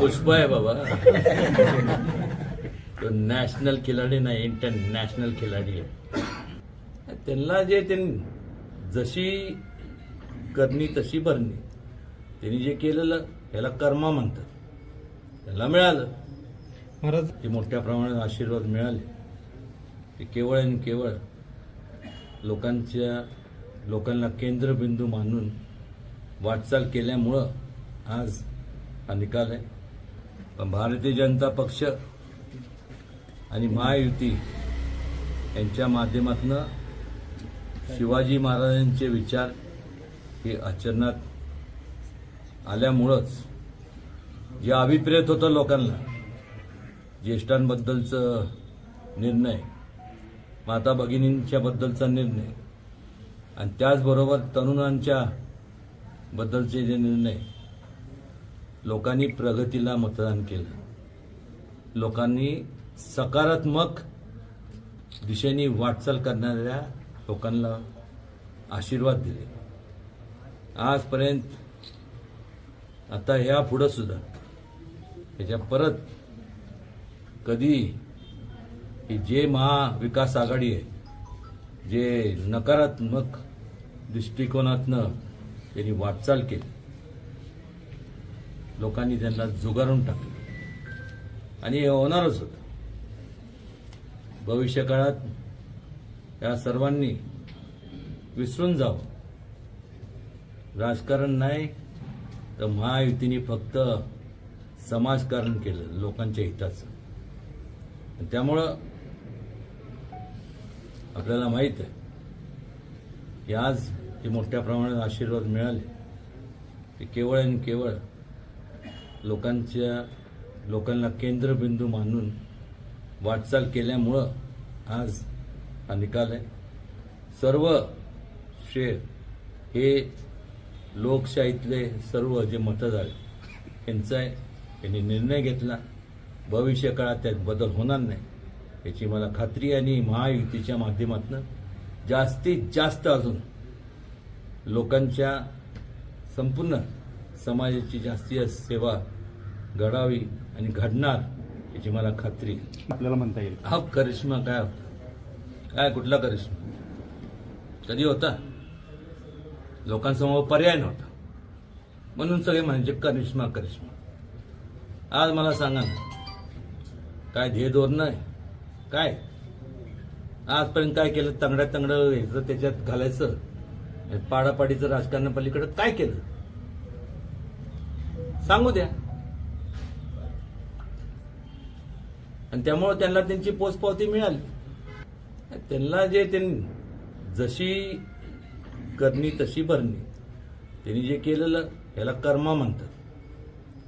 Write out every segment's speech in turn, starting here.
पुष्पा आहे बाबा. तो नॅशनल खिलाडी नाही इंटरनॅशनल खिलाडी आहे. त्यांना जे त्यांनी जशी करणी तशी भरणी त्यांनी जे केलेलं त्याला कर्मा म्हणतात. त्याला मिळालं. महाराज. ते मोठ्या प्रमाणात आशीर्वाद मिळाले. ते केवळ आणि केवळ लोकांच्या लोकांना केंद्रबिंदू मानून वाटचाल केल्यामुळं आज हा निकाल आहे. पण भारतीय जनता पक्ष आणि महायुती यांच्या माध्यमातून शिवाजी महाराजांचे विचार हे आचरणात आल्यामुळंच जे अभिप्रेत होतं लोकांना ज्येष्ठांबद्दलचं निर्णय माता भगिनींच्या बद्दलचा निर्णय आणि त्याचबरोबर तरुणांच्या बद्दलचे जे निर्णय लोकांनी प्रगतीला मतदान केलं. लोकांनी सकारात्मक दिशेने वाटचाल करणाऱ्या लोकांना आशीर्वाद दिले. आजपर्यंत आता ह्या पुढं सुद्धा त्याच्या परत कधी ही जे महाविकास आघाडी आहे जे नकारात्मक दृष्टिकोनातनं त्यांनी वाटचाल केली लोकांनी त्यांना जुगारून टाकलं. आणि हे होणारच होतं. भविष्य काळात या सर्वांनी विसरून जावं. राजकारण नाही तर महायुतीने फक्त समाजकारण केलं लोकांच्या हिताचं. त्यामुळं आपल्याला माहीत आहे की आज जे मोठ्या प्रमाणात आशीर्वाद मिळाले ते केवळ आणि केवळ लोकांच्या लोकांना केंद्रबिंदू मानून वाटचाल केल्यामुळं आज हा निकाल आहे. सर्व शेर हे लोकशाहीतले सर्व जे मतदार यांचं आहे यांनी निर्णय घेतला. भविष्य काळात त्यात बदल होणार नाही. याची मला खात्री आणि महायुतीच्या माध्यमातून जास्तीत जास्त अजून लोकांच्या संपूर्ण समाजाची जास्तीत जास्त सेवा घडावी आणि घडणार याची मला खात्री. आपल्याला म्हणता येईल. हा करिश्मा काय? होता काय कुठला करिश्मा? कधी होता? लोकांसमोर पर्याय नव्हता. म्हणून सगळे म्हणजे करिश्मा करिश्मा. आज मला सांगा ना काय ध्येय धोरण आहे? काय? आजपर्यंत काय केलं? तंगड्या तंगडं ह्याचं त्याच्यात घालायचं? पाडापाडीचं राजकारण पलीकडे काय केलं? सांगू द्या. आणि त्यामुळे त्यांना त्यांची पोचपावती मिळाली. त्यांना जे त्यांनी जशी करणी तशी भरणी. त्यांनी जे केलेलं त्याला कर्मा म्हणतात.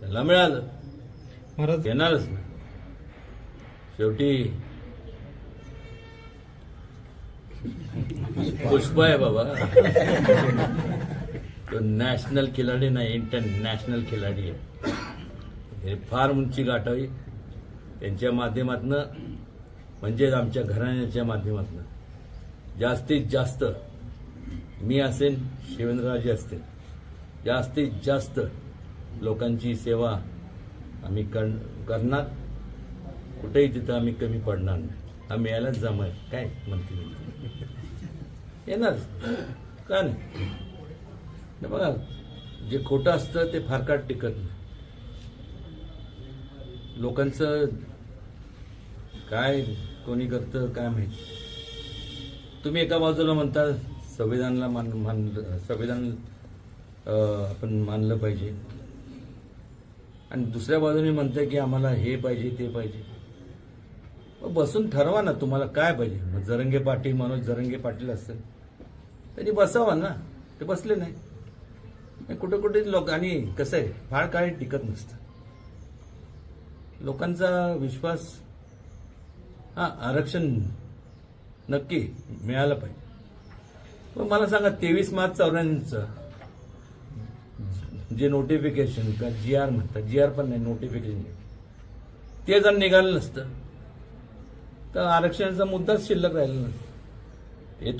त्याला मिळालं. महाराज. येणारच ना शेवटी पुष्पा आहे बाबा. तो नॅशनल खिलाडी नाही इंटरनॅशनल खिलाडी आहे. हे फार उंची गाठावी त्यांच्या माध्यमातनं म्हणजेच आमच्या घराण्याच्या माध्यमातनं जास्तीत जास्त मी असेन शिवेंद्रराजे असतील जास्तीत जास्त लोकांची सेवा आम्ही कर करणार. कुठेही तिथं आम्ही कमी पडणार नाही. आम्ही यायलाच जमाय. काय म्हणते येणार. का नाही? बघा जे खोटं असतं ते फार काळ टिकत नाही. लोकांचं काय कोणी करतं काय माहिती? तुम्ही एका बाजूला म्हणता संविधानाला मान मानलं संविधान आपण मानलं पाहिजे. आणि दुसऱ्या बाजूने म्हणताय की आम्हाला हे पाहिजे ते पाहिजे. मग बसून ठरवा ना तुम्हाला काय पाहिजे. मग जरंगे पाटील मनोज जरंगे पाटील असतील. त्यांनी बसावा ना. ते बसले नाही. कुठे कुठे लोक आणि कसं आहे फार काही टिकत नसतं. लोकांचा विश्वास हा आरक्षण नक्की मिळालं पाहिजे. पण मला सांगा तेवीस मार्च चौऱ्याण्णवचं जे नोटिफिकेशन किंवा जी आर म्हणतात जी आर पण नाही नोटिफिकेशन ते जर निघालं नसतं तर आरक्षणाचा मुद्दाच शिल्लक राहिला नसतं.